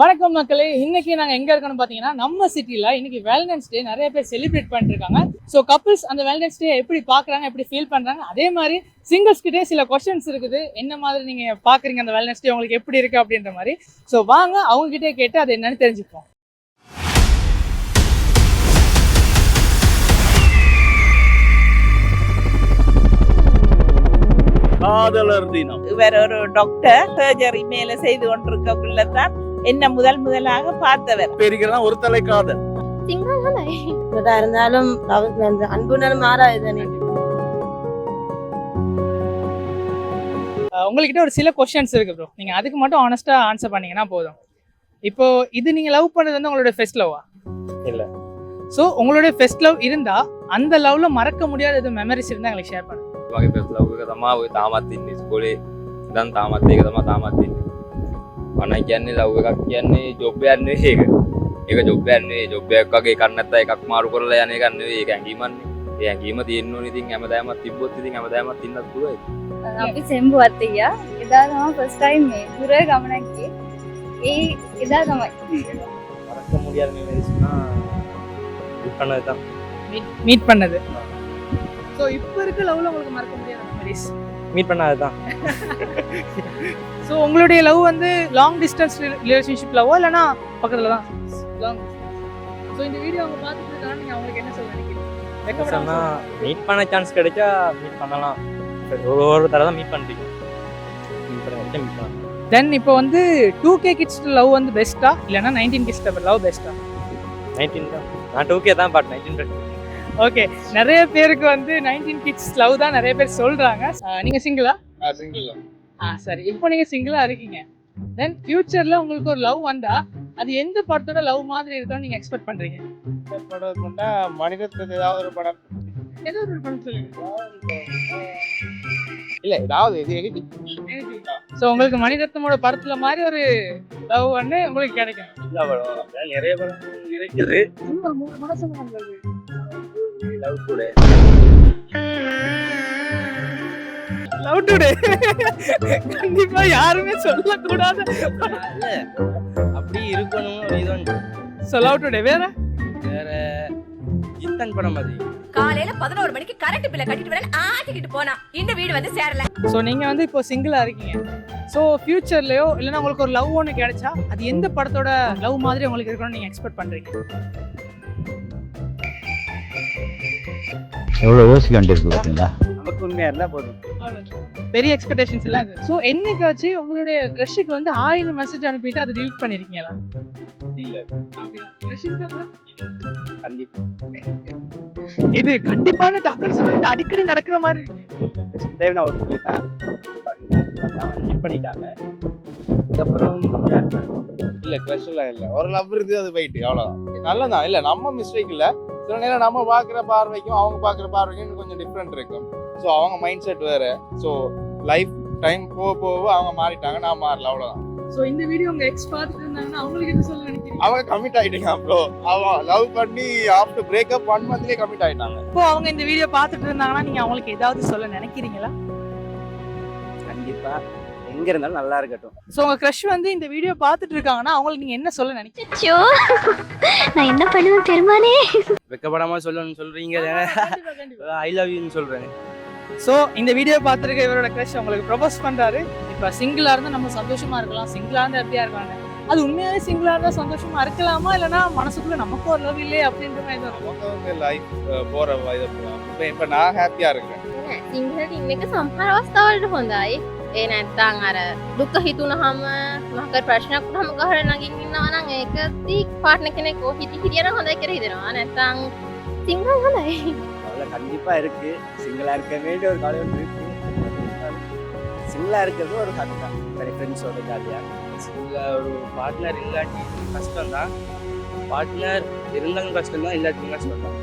வணக்கம் மக்களே. இன்னைக்கு நாங்க எங்க இருக்கோம்னு பாத்தீங்கன்னா நம்ம சிட்டில இன்னைக்கு வேலண்டைன்ஸ் டே நிறைய பேர் செலிப்ரேட் பண்ணிட்டு இருக்காங்க ஸோ கப்பிள்ஸ் அந்த வேலண்டைன்ஸ் டே எப்படி பாக்குறாங்க எப்படி ஃபீல் பண்றாங்க அதே மாதிரி சிங்கிள்ஸ் கிட்டே சில கொஸ்டின்ஸ் இருக்குது. என்ன மாதிரி நீங்க பாக்குறீங்க அந்த வேலண்டைன்ஸ் டே உங்களுக்கு எப்படி இருக்கு அப்படின்ற மாதிரி. ஸோ வாங்க அவங்க கிட்டே கேட்டு அது என்னன்னு தெரிஞ்சுப்போம். காதலர் தினம். இவர் ஒரு டாக்டர் சர்ஜரி மேல செய்து கொண்டிருக்கக்குள்ள தான் என்ன முதல் முதலாக பார்த்தவர். பெரியதான் ஒரு தலை காதல் இருந்தாலும் அன்புனாலும் மாறாது தானே உங்கள்கிட்ட ஒரு சில கொஷின்ஸ் இருக்கு ப்ரோ நீங்க அதுக்கு மட்டும் ஆனஸ்டா ஆன்சர் பண்ணீங்கன்னா போதும். இப்போ இது நீங்க லவ் பண்ணது வந்து உங்களோட ஃபெஸ்ட் லவ்வா இல்ல. ஸோ உங்களுடைய ஃபெஸ்ட் லவ் இருந்தா அந்த லவ்ல மறக்க முடியாத எதுவும் மெமரிஸ் இருந்தா எங்களுக்கு ஷேர் பண்ணுங்க. ஃபெஸ்ட் லவ் கதமா தாமா தின்னு ஸ்கூலு இதான் தாமா தே கதமா தாமா මනයි කියන්නේ ලව් එකක් කියන්නේ ජොබ්බයක් නෙවෙයි ඒක. ඒක ජොබ්බයක් නෙවෙයි. ජොබ්බයක් වගේ එකක් නැත්නම් එකක් මාරු කරලා යන එකක් නෙවෙයි. ඒක ඇඟීමක්නේ. ඒ ඇඟීම තියෙන්න ඕනේ ඉතින් හැමදාමත් තිබ්බොත් ඉතින් හැමදාමත් ඉන්නත් පුළුවන්. අපි සෙම්බුවත් ගියා. එදා තමයි ෆස්ට් ටයිම් මේ දුර ගමනක් ගියේ. ඒ එදා තමයි. අරක්ක මුලියල් මේ වෙරිස්නා. பண்ண தான் மீட் மீட் பண்ணது ஸோ இப்போ இருக்க லவ்ல உங்களுக்கு மறக்க முடியாத மெமரிஸ் மீட் பண்ணது தான் ஸோ உங்களுடைய லவ் வந்து லாங் டிஸ்டன்ஸ் ரிலேஷன்ஷிப் லவ்வா இல்லைனா பக்கத்துல தான்? லாங் ஸோ இந்த வீடியோ அவங்க பார்த்துட்டு இருக்காங்க நீங்க அவங்களுக்கு என்ன சொல்ல நினைக்கிறீங்க? வெட்கப்படாம சொன்னா மீட் பண்ண சான்ஸ் கிடைச்சா மீட் பண்ணலாம். ஒரு ஒரு தடவை தான் மீட் பண்ணுறீங்க மீட் பண்ண மீட் பண்ணலாம் தென் இப்போ வந்து டூ கே கிட்ஸ் லவ் வந்து பெஸ்ட்டா இல்லைன்னா நைன்டீன் கிட்ஸ் லவ் பெஸ்ட்டா நைன்டீன் தான். நான் டூக்கே தான் பட் நைன்டீன் ஓகே நிறைய பேருக்கு வந்து நைன்டீன் கிட்ஸ் லவ் தான் நிறைய பேர் சொல்றாங்க. நீங்க சிங்கிளா ஆ? சரி. இப்போ நீங்க சிங்கிளா இருக்கீங்க. தென் ஃபியூச்சர்ல உங்களுக்கு ஒரு லவ் வந்தா அது எந்த படத்தோட லவ் மாதிரி இருக்கும்னு நீங்க எக்ஸ்பெக்ட் பண்றீங்க? படம் பண்ணா மனிதத்துக்கு ஏதாவது ஒரு படம். ஏதோ ஒரு படம் சொல்லுங்க. இல்ல ஏதாவது இது ஸோ உங்களுக்கு மணிரத்னமோட படத்துல மாதிரி ஒரு லவ் வந்து உங்களுக்கு கிடைக்கும். நிறைய படம் இருக்குது. லவ் கூட லவ் டுடே? கண்டிப்பா யாருமே சொல்லக்கூடாது. அப்படி இருக்கணும் ஒரு இது வந்து ஸோ லவ் டுடே வேற? வேற ஜித்தன் படம் மாதிரி காலையில பதினோரு மணிக்கு கரண்ட் பில்ல கட்டிட்டு வரேன் ஆட்டிக்கிட்டு போனா. இந்த வீடு வந்து சேரல. ஸோ நீங்க வந்து இப்போ சிங்கிளா இருக்கீங்க. ஸோ ஃபியூச்சர்லயோ இல்லைன்னா உங்களுக்கு ஒரு லவ் ஒன்று கிடைச்சா அது எந்த படத்தோட லவ் மாதிரி உங்களுக்கு இருக்கணும்னு நீங்க எக்ஸ்பெக்ட் பண்றீங்க? எவ்வளோ யோசிக்க வேண்டியிருக்கு பார்த்தீங்களா நமக்கு உண்மையா இருந்தா போதும். பெரிய எக்ஸ்பெக்டேஷன்ஸ் எல்லாம் இருக்கு ஸோ என்னைக்காச்சு உங்களுடைய க்ரஷுக்கு வந்து ஆயிரம் மெசேஜ் அனுப்பிட்டு அதை delete பண்ணிருக்கீங்களா? இல்ல. இது கண்டிப்பான டாக்டர் சொல்லிட்டு அடிக்கடி நடக்கிற மாதிரி. நான் ஒரு பண்ணிட்டாங்க. அதுக்கப்புறம் இல்ல க்ரஷ் எல்லாம் இல்ல. ஒரு லவ் இருந்து அது போயிட்டு. அவ்வளவுதான். நல்லதான் இல்ல நம்ம மிஸ்டேக் இல்ல. சில நேரம் நம்ம பாக்குற பார்வைக்கும் அவங்க பாக்குற பார்வைக்கும் கொஞ்சம் டிஃப்ரெண்ட் இருக்கும். ஸோ அவங்க மைண்ட் செட் வேற. ஸோ லைஃப் டைம் போக போக அவங்க மாறிட்டாங்க நான் மாறல அவ்வளவுதான். ஸோ இந்த வீடியோ உங்க எக்ஸ் பார்த்துட்டு இருந்தாங்கன்னா அவங்களுக்கு என்ன சொல்ல நினைக்கிறீங்க? அவங்க கமிட் ஆயிட்டாங்க ப்ரோ அவன் லவ் பண்ணி ஆஃப்டர் பிரேக்கப் ஒன் மந்த்லயே கமிட் ஆயிட்டாங்க. இப்போ அவங்க இந்த வீடியோ பார்த்துட்டு இருந்தாங்கன்னா நீங்க அவங்களுக்கு ஏதாவது சொல்ல நினைக்கிறீங்களா? கண்டிப்பா. எங்க இருந்தாலும் நல்லா இருக்கட்டும். ஸோ உங்க கிரஷ் வந்து இந்த வீடியோ பார்த்துட்டு இருக்காங்கன்னா அவங்களுக்கு நீங்க என்ன சொல்ல நினைக்கிறீங்க? அச்சோ நான் என்ன பண்ணுவேன் பெருமானே? வெக்கப்படாம சொல்லணும்னு சொல்றீங்க ஐ லவ் யூன்னு சொல்றேன். ஸோ இந்த வீடியோ பாத்துருக்க இவரோட கிரஷ் உங்களுக்கு ப்ரொபோஸ் பண்றாரு. இப்ப சிங்கிளா இருந்தால் நம்ம சந்தோஷமா இருக்கலாம். சிங்கிளா இருந்தால் எப்படியா இருக்காங்க அது உண்மையாவே சிங்கிளா இருந்தால் சந்தோஷமா இருக்கலாமா? இல்லைன்னா மனசுக்குள்ள நமக்கும் ஒரு லவ் இல்லையே அப்படின்ற மாதிரி இருக்கும். லைஃப் போற இப்போ இப்போ நான் ஹாப்பியா இருக்கேன். നിങ്ങൾ നിങ്ങൾക്ക് സംഭാരാവസ്ഥകളുടെ സ്വന്തമായി ඒ නැත්තං අර දුක්ක හිතුනහම මහක ප්‍රශ්නයක් හම ගහර නගින් ඉන්නවනම් ඒකදී පාට්න කෙනෙක් හිටි හිටියන හොඳයි කර හිදෙනවා නැත්තං සිංහල් හොඳයි அவ்வளோ கண்டிப்பா இருக்கு சிங்கிளா இருக்க வேண்டிய ஒரு காலை ஒன்று இருக்கு சிங்கிளா இருக்கிறது ஒரு ஹாப்பி தான் சரி ஃப்ரெண்ட்ஸோட ஜாலியா சிங்கிளா ஒரு பார்ட்னர் இல்லாட்டி கஷ்டம் தான் பார்ட்னர் இருந்தாலும் கஷ்டம் தான் இல்லாட்டியும் கஷ்டம் தான்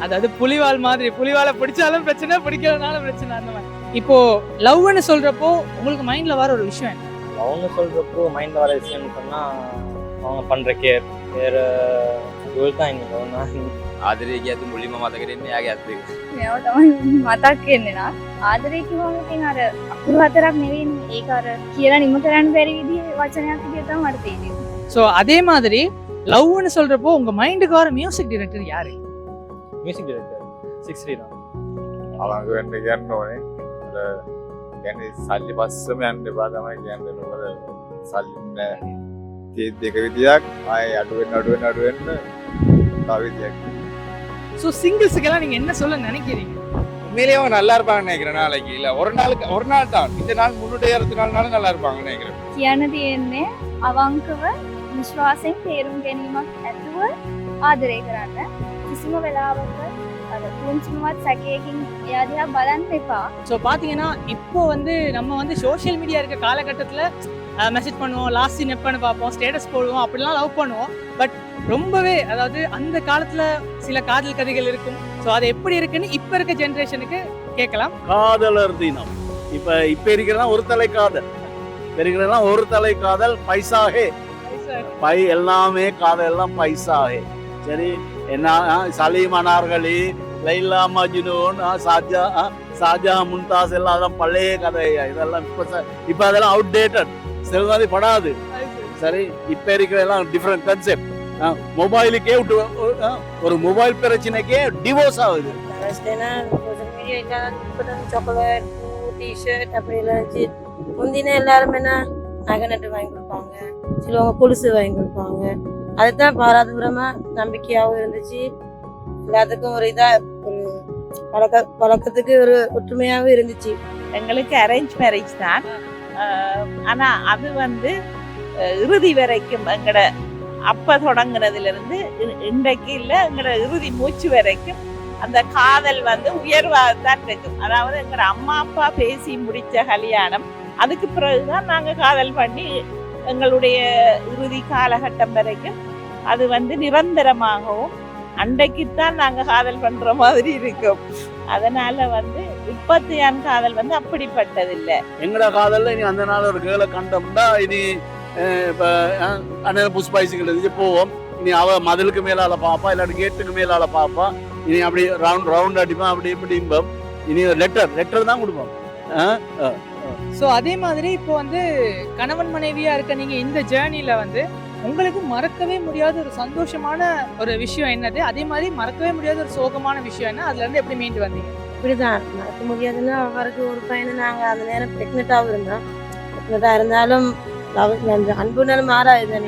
அதாவது புலிவால் மாதிரி புலிவாலை பிடிச்சாலும் பிரச்சனை பிடிக்கிறதுனால பிரச்சனை அந்த மாதிரி இப்போ லவ்னு சொல்றப்போ உங்களுக்கு மைண்ட்ல வர ஒரு விஷயம் என்ன அவங்க சொல்றப்போ மைண்ட்ல வர விஷயம்னு சொன்னா அவங்க பண்ற கேர் வேற கோல் தான் இன்னைக்கு ஒன்றா ආදරය ඇති මුලිම මතකරෙන්නේ යාගේ ඇත්තක මෙව තමයි මතක් කෙන්නෙනා ආදරය කිවම ඉතින් අර අකුරු හතරක් නෙවෙයි ඒක අර කියලා නිම කරන්න බැරි විදිහේ වචනයක් විදිහට තමයි මට තේරෙන්නේ ஸோ அதே மாதிரி லவ்னு சொல்றப்போ உங்க மைண்டுக்கு வர மியூசிக் டைரக்டர் யாரு මියසික් ඩිරෙක්ටර් සික්ස් ්‍රීන අලංග වෙන්න කියන්න ඕනේ අර ගැන සල්ලි පස්සම යන්න එපා තමයි කියන්න නොකද සල්ලින්න තේත් දෙක විදියක් ආය අඩුවෙන් අඩුවෙන් අඩුවෙන්න තවිදියක් ஸோ சிங்கிள்ஸுக்கெல்லாம் நீங்க என்ன சொல்ல நினைக்கிறீங்க உண்மையிலேயே அவங்க நல்லா இருப்பாங்கன்னு நினைக்கிறேன் நாளைக்கு இல்ல ஒரு நாளுக்கு ஒரு நாள் தான் இந்த நாள் முன்னுடைய நாளும் நல்லா இருப்பாங்கன்னு நினைக்கிறேன் කියන්න තියෙන්නේ අවංකව විශ්වාසයෙන් තේරුම් ගැනීමක් ඇතුව ආදරය කරන්න කිසිම වෙලාවක ரூம் யாரையா பலன் இப்போ ஸோ பார்த்தீங்கன்னா இப்போ வந்து நம்ம வந்து சோஷியல் மீடியா இருக்க காலகட்டத்தில் மெசேஜ் பண்ணுவோம் லாஸ்ட் நெப்பன்னு பார்ப்போம் ஸ்டேட்டஸ் போடுவோம் அப்படிலாம் லவ் பண்ணுவோம். பட் ரொம்பவே அதாவது அந்த காலத்தில் சில காதல் கதைகள் இருக்கும். ஸோ அது எப்படி இருக்குன்னு இப்போ இருக்க ஜென்ரேஷனுக்கு கேட்கலாம். காதலர் தினம். இப்போ இப்போ இருக்கிறதா ஒரு தலை காதல். இப்ப இருக்கிறதா ஒரு தலை காதல் பைசாகே. பை எல்லாமே காதல் எல்லாம் பைசாகே. சரி என்ன சலீமனார்களே லைலா மஜ்னூன் சாஜா ஆ, சாஜா முன்தாஸ் எல்லாம் அதெல்லாம் பழைய கதை இதெல்லாம் இப்போ இப்போ அதெல்லாம் அவுடேட்டட் சிலது படாது. சரி இப்போ இருக்கிற எல்லாம் டிஃப்ரெண்ட் கன்செப்ட் மொபைலுக்கே விட்டு ஆ, ஒரு மொபைல் பிரச்சனைக்கே டிவோர்ஸ் ஆகுது. சாக்லேட் டிஷர்ட் அப்படி இருந்துச்சு முந்தின எல்லாருமே என்ன நகை நட்டு வாங்கி கொடுப்பாங்க. சிலவங்க கொலுசு வாங்கி கொடுப்பாங்க. அதுதான் பாராதூரமா நம்பிக்கையாகவும் இருந்துச்சு. எல்லாத்துக்கும் ஒரு இதா ஒரு பழக்க பழக்கத்துக்கு ஒரு ஒற்றுமையாகவும் இருந்துச்சு. எங்களுக்கு அரேஞ்ச் மேரேஜ் தான். ஆனால் ஆனா அது வந்து இறுதி வரைக்கும் எங்களோட அப்ப தொடங்குனதுல இருந்து இன்றைக்கு இல்ல எங்களோட இறுதி மூச்சு வரைக்கும் அந்த காதல் வந்து உயர்வாக தான் இருக்கும். அதாவது எங்களோட அம்மா அப்பா பேசி முடித்த கல்யாணம் அதுக்கு பிறகுதான் நாங்கள் காதல் பண்ணி எங்களுடைய இறுதி காலகட்டம் வரைக்கும் அது வந்து நிரந்தரமாகவும் அன்றைக்குத்தான் நாங்க காதல் பண்ற மாதிரி இருக்கும். அதனால வந்து இப்பத்தியான் காதல் வந்து அப்படிப்பட்டதில்லை. எங்கட காதல்ல? இனி அந்த நாள் ஒரு கேளை கண்டோம்னா இனி இப்ப அண்ணன் இருந்துச்சு போவோம். இனி அவ மதிலுக்கு மேலால பாப்பா இல்லாட்டி கேட்டுக்கு மேலால பாப்பா. இனி அப்படி ரவுண்ட் ரவுண்ட் அடிப்பான் அப்படி இப்படிம்போம் இனி லெட்டர் லெட்டர் தான் கொடுப்போம். ஸோ அதே மாதிரி இப்போ வந்து கணவன் மனைவியா இருக்க நீங்க இந்த ஜேர்னில வந்து உங்களுக்கு மறக்கவே முடியாத ஒரு சந்தோஷமான ஒரு விஷயம் என்னது? அதே மாதிரி மறக்கவே முடியாத ஒரு சோகமான விஷயம் என்ன? அதுல இருந்து எப்படி மீண்டு வந்தீங்க? இப்படிதான். மறக்க முடியாதுன்னா அவருக்கு ஒரு பையனை நாங்க அந்த நேரம் பிரெக்னெட்டாகவும் இருந்தோம். பிரெக்னெட்டாக இருந்தாலும் லவ் அன்பு மாறாது அன்புனாலும்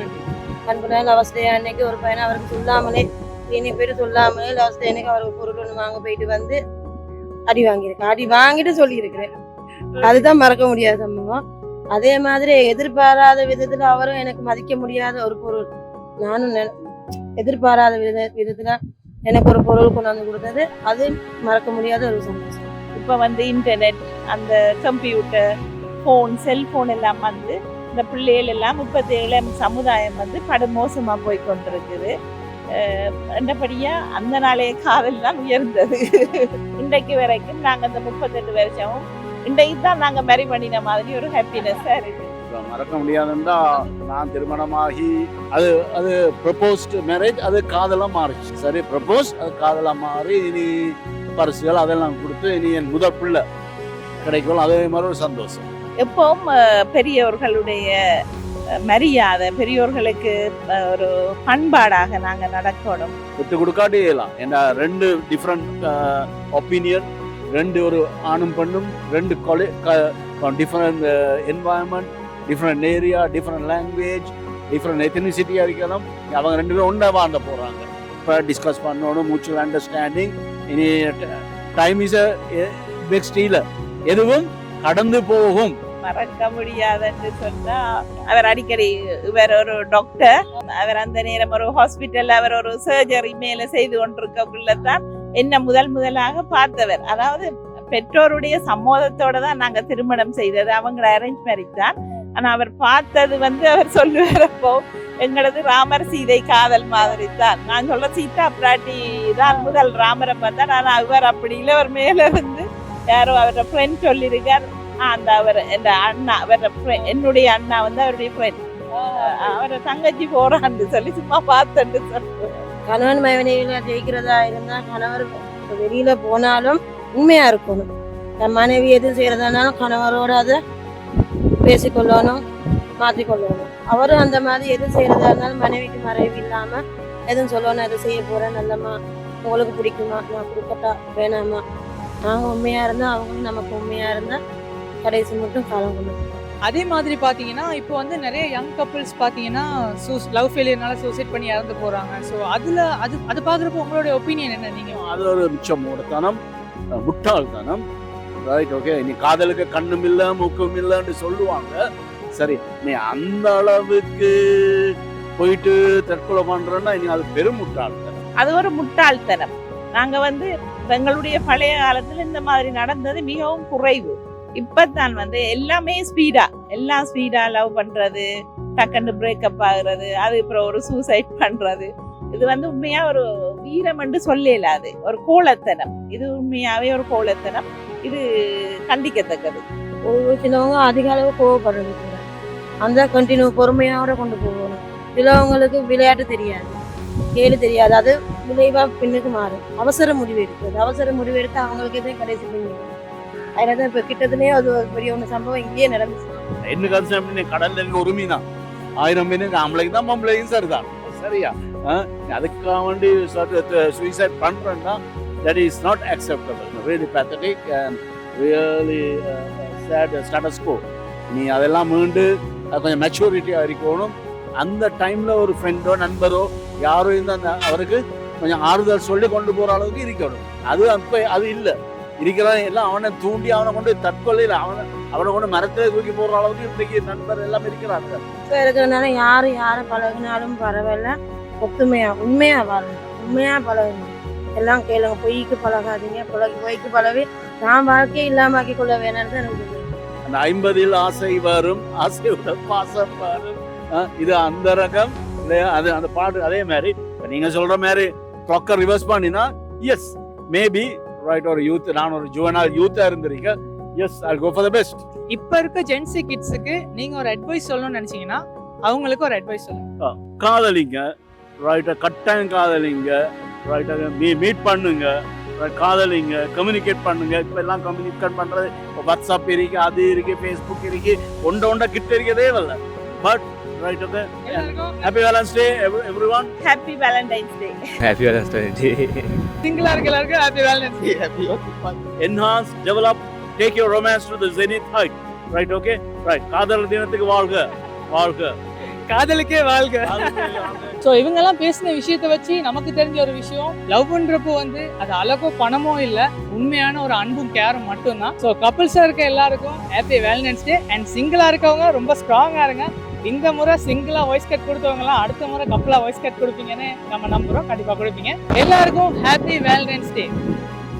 அன்பு நாள் அன்னைக்கு ஒரு பையனை அவருக்கு சொல்லாமலே இனி போயிட்டு சொல்லாமலே லவஸ்டே அன்னைக்கு அவருக்கு பொருள் ஒன்று வாங்க போயிட்டு வந்து அடி வாங்கியிருக்கேன் அடி வாங்கிட்டு சொல்லியிருக்கிறேன். அதுதான் மறக்க முடியாத சம்பவம். அதே மாதிரி எதிர்பாராத விதத்துல அவரும் எனக்கு மதிக்க முடியாத ஒரு பொருள். நானும் எதிர்பாராத வித விதத்துல எனக்கு ஒரு பொருள் கொண்டாந்து கொடுத்தது. அது மறக்க முடியாத ஒரு சந்தோஷம். இப்போ வந்து இன்டர்நெட் அந்த கம்ப்யூட்டர் ஃபோன் செல்போன் எல்லாம் வந்து இந்த பிள்ளைகள் எல்லாம் முப்பத்தி ஏழாம் சமுதாயம் வந்து படுமோசமாக போய் கொண்டிருக்குது. என்னபடியா அந்த நாளைய காதல் தான் உயர்ந்தது. இன்றைக்கு வரைக்கும் நாங்கள் அந்த முப்பத்தெட்டு வருஷமும் இன்றைக்கு தான் நாங்கள் மேரி பண்ணின மாதிரி ஒரு ஹாப்பினஸ்ஸாக இருக்கு. இப்ப மறக்க முடியாதுன்னா நான் திருமணமாகி அது அது ப்ரப்போஸ்டு மேரேஜ் அது காதலா மாறிச்சு. சரி ப்ரப்போஸ் அது காதலா மாறி இனி பரிசுகள் அதெல்லாம் கொடுத்து இனி என் முதல் பிள்ளை கிடைக்கும் அதே மாதிரி ஒரு சந்தோஷம். எப்பவும் பெரியவர்களுடைய மரியாதை பெரியோர்களுக்கு ஒரு பண்பாடாக நாங்கள் நடக்கணும். விட்டு கொடுக்காட்டியலாம் ஏன்னா ரெண்டு டிஃப்ரெண்ட் ஒப்பீனியன் ரெண்டு ஒரு ஆணும் பெண்ணும் ரெண்டு கொலை different environment different area different language different எத்தனிசிட்டியாக இருக்கலாம் அவங்க ரெண்டு பேரும் ஒன்றா வாழ்ந்த போகிறாங்க இப்போ டிஸ்கஸ் பண்ணணும் மூச்சுவல் அண்டர்ஸ்டாண்டிங் இனி டைம் இஸ் நெக்ஸ்ட் எதுவும் கடந்து போகும். மறக்க முடியாதுன்னு சொன்னா அவர் அடிக்கடி இவர் ஒரு டாக்டர் அவர் அந்த நேரம் ஒரு ஹாஸ்பிட்டல் அவர் ஒரு சர்ஜரி மேல செய்து கொண்டிருக்கக்குள்ள தான் என்ன முதல் முதலாக பார்த்தவர். அதாவது பெற்றோருடைய சம்மோதத்தோட தான் நாங்க திருமணம் செய்தது. அவங்கள அரேஞ்ச் மேரேஜ் தான். ஆனா அவர் பார்த்தது வந்து அவர் சொல்லுவாரப்போ எங்களது ராமர் சீதை காதல் மாதிரி தான். நான் சொல்ற சீதா பிராட்டி தான் முதல் ராமரை பார்த்தா ஆனா அவர் அப்படி இல்லை அவர் மேல வந்து யாரோ அவரோட ஃப்ரெண்ட் சொல்லியிருக்கார். அந்த அவர் இந்த அண்ணா அவரோட என்னுடைய அண்ணா வந்து அவருடைய ஃப்ரெண்ட் அவரை தங்கச்சி போறான்னு சொல்லி சும்மா பார்த்துட்டு சொல்லுவேன் கணவன் மனைவியில ஜெயிக்கிறதா இருந்தா கணவர் வெளியில போனாலும் உண்மையா இருக்கணும். தன் மனைவி எது செய்யறதானாலும் இருந்தாலும் கணவரோட அதை பேசிக்கொள்ளணும் மாற்றிக்கொள்ளணும். அவரும் அந்த மாதிரி எது செய்யறதா இருந்தாலும் மனைவிக்கு மறைவு இல்லாம எதுவும் சொல்லணும் அதை செய்ய போறேன் நல்லம்மா. உங்களுக்கு பிடிக்குமா? நான் கொடுக்கட்டா? வேணாமா நான் உண்மையா இருந்தா அவங்களும் நமக்கு உண்மையா இருந்தா கடைசி மட்டும் காலம் கொண்டு அதே மாதிரி பார்த்தீங்கன்னா இப்போ வந்து நிறைய யங் கப்புள்ஸ் பார்த்தீங்கன்னா சூஸ் லவ் ஃபெயிலியர்னால சூசைட் பண்ணி இறந்து போகிறாங்க ஸோ அதில் அது அது பார்க்குறப்போ உங்களுடைய ஒப்பீனியன் என்ன நீங்கள் அது ஒரு மிச்சம் மூடத்தனம் முட்டாள்தனம். ரைட் ஓகே நீ காதலுக்கு கண்ணும் இல்ல மூக்கும் இல்லைன்னு சொல்லுவாங்க. சரி நீ அந்த அளவுக்கு போயிட்டு தற்கொலை பண்றேன்னா நீ அது பெரும் முட்டாள்தனம். அது ஒரு முட்டாள்தனம். நாங்க வந்து எங்களுடைய பழைய காலத்துல இந்த மாதிரி நடந்தது மிகவும் குறைவு. இப்பத்தான் வந்து எல்லாமே ஸ்பீடா எல்லாம் ஸ்பீடா லவ் பண்றது டக்குன்னு பிரேக்கப் ஆகுறது அது அப்புறம் ஒரு சூசைட் பண்றது. இது வந்து உண்மையா ஒரு வீரம் என்று சொல்லல அது. ஒரு கோலத்தனம். இது உண்மையாவே ஒரு கோலத்தனம். இது கண்டிக்கத்தக்கது. ஒரு சிலவங்க அதிக அளவு கோவப்படுறது கூட. அந்த கண்டினியூ பொறுமையோட கொண்டு போகணும். சிலவங்களுக்கு விளையாட்டு தெரியாது. கேளு தெரியாது. அது விளைவாக பின்னுக்கு மாறும். அவசர முடிவு எடுக்கிறது. அவசர முடிவு எடுத்து அவங்களுக்கு இதே கடைசி பின்னுக்கு அதனால தான் இப்போ கிட்டத்துலேயே அது ஒரு பெரிய ஒன்று சம்பவம் இங்கேயே நடந்துச்சு. என்ன கதை நீ கடல்ல இருக்க ஒரு மீனா? ஆயிரம் மீன் ஆம்பளைக்கு தான் பொம்பளைக்கும் சரிதான் சரியா? அதுக்காக வேண்டி சூசைட் பண்றேன்னா that is not acceptable really pathetic and really sad status quo நீ அதெல்லாம் மீண்டு கொஞ்சம் மெச்சூரிட்டியாக இருக்கணும். அந்த டைம்ல ஒரு ஃப்ரெண்டோ நண்பரோ யாரோ இருந்தால் அந்த அவருக்கு கொஞ்சம் ஆறுதல் சொல்லி கொண்டு போகிற அளவுக்கு இருக்கணும். அது அப்போ அது இல்லை. இருக்கிறவன் எல்லாம் அவனை தூண்டி அவனை கொண்டு தற்கொலையில் அவனை அவனை கொண்டு மரத்துல தூக்கி போடுற அளவுக்கு இன்றைக்கு நண்பர் எல்லாம் இருக்கிறாங்க. இப்போ இருக்கிறதுனால யாரு யாரை பழகினாலும் பரவாயில்ல. ஒத்துமையா உண்மையா வாழணும். உண்மையா பழகணும். எல்லாம் கேளுங்க பொய்க்கு பழகாதீங்க பழகி பொய்க்கு பழவி நான் வாழ்க்கையை இல்லாமக்கி கொள்ள வேணாம்னு எனக்கு அந்த ஐம்பதில் ஆசை வரும் ஆசையோட பாசம் வரும். இது அந்த ரகம் அது அந்த பாட்டு அதே மாதிரி. நீங்க சொல்ற மாதிரி கிளாக்கை ரிவர்ஸ் பண்ணினா எஸ் மேபி ரைட் ஒரு யூத் நான் ஒரு ஜுவனால் யூத்தா இருந்திருக்க. Yes I go for the best இப்போ இருக்க ஜென்சி கிட்ஸுக்கு நீங்கள் ஒரு அட்வைஸ் சொல்லணும்னு நினச்சிங்கன்னா அவங்களுக்கு ஒரு அட்வைஸ் சொல்லுங்க. காதலிங்க ரைட்டா கட்டாயம் காதலிங்க ரைட்டா மீ மீட் பண்ணுங்க காதலிங்க கம்யூனிகேட் பண்ணுங்க. இப்ப எல்லாம் கம்யூனிகேட் இப்ப வாட்ஸ்அப் இருக்கு அது இருக்கு ஃபேஸ்புக் இருக்கு ஒண்ட ஒண்ட கிட்ட இருக்கதே இல்ல. But right okay happy Valentine's day everyone happy Valentine's day happy Valentine's day சிங்கிளாக இருக்க எல்லாருக்கும் happy Valentine's enhance develop take your romance to the zenith height right okay right காதல் தினத்துக்கு வாழ்க. வாழ்க. காதலுக்கே வாழ்க. ஸோ இவங்கெல்லாம் பேசின விஷயத்தை வச்சு நமக்கு தெரிஞ்ச ஒரு விஷயம் லவ்ன்றப்போ வந்து அது அழகோ பணமோ இல்லை உண்மையான ஒரு அன்பும் கேரும் மட்டும்தான். ஸோ கப்புள்ஸாக இருக்க எல்லாருக்கும் ஹாப்பி வேலண்டைன்ஸ் டே அண்ட் சிங்கிளாக இருக்கவங்க ரொம்ப ஸ்ட்ராங்காக இருங்க. இந்த முறை சிங்கிளாக வாய்ஸ் கட் கொடுத்தவங்கலாம் அடுத்த முறை கப்பலாக வாய்ஸ் கட் கொடுப்பீங்கன்னு நம்ம நம்புகிறோம் கண்டிப்பாக கொடுப்பீங்க. எல்லாருக்கும் ஹாப்பி வேலண்டைன்ஸ் டே